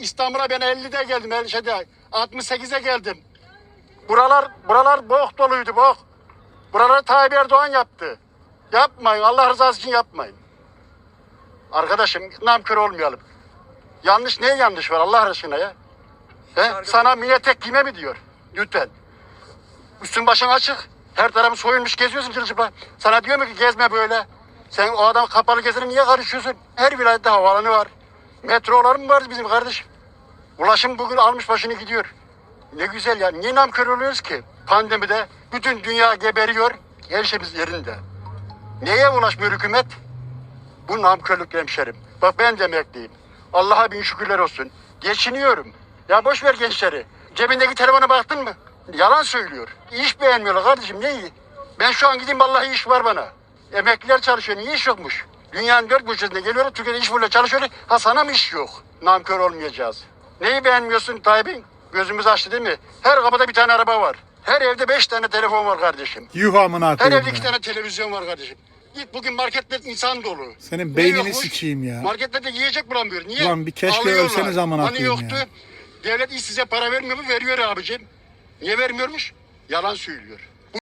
İstanbul'a ben 50'de geldim. 50 şeyde 68'e geldim. Buralar buralar bok doluydu bok. Buraları Tayyip Erdoğan yaptı. Yapmayın. Allah rızası için yapmayın. Arkadaşım namkör olmayalım. Yanlış ne yanlış var Allah aşkına ya? He? Sana mini etek giyme mi diyor? Lütfen. Üstün başın açık. Her tarafın soyulmuş geziyorsun çırçıpa. Sana diyor mu ki gezme böyle. Sen o adam kapalı gezine niye karışıyorsun? Her vilayette havaalanı var. Metrolar mı var bizim kardeşim? Ulaşım bugün almış başını gidiyor. Ne güzel ya. Niye namkör oluyoruz ki? Pandemide bütün dünya geberiyor. Her şeyimiz yerinde. Neye ulaşmıyor hükümet? Bu namkörlük hemşerim. Bak ben de emekliyim. Allah'a bin şükürler olsun. Geçiniyorum. Ya boş ver gençleri. Cebindeki telefona baktın mı? Yalan söylüyor. İş beğenmiyorlar kardeşim. Ne iyi? Ben şu an gideyim vallahi iş var bana. Emekliler çalışıyor. Niye iş yokmuş? Dünyanın dört köşesinde geliyorlar. Türkiye'de iş buluyor çalışıyor. Ha sana mı iş yok? Namkör olmayacağız. Neyi beğenmiyorsun Tayyip'in? Gözümüz açtı değil mi? Her kapıda bir tane araba var. Her evde beş tane telefon var kardeşim. Yuh amına Her koyayım evde iki ya. tane televizyon var kardeşim. Git bugün marketler insan dolu. Senin beynini yokmuş? sikeyim ya. Marketlerde yiyecek bulamıyor. Niye? Ulan bir keşke ölseniz amına Hani koyayım yoktu? ya. Devlet iş size para vermiyor mu? Veriyor abicim. Niye vermiyormuş? Yalan söylüyor.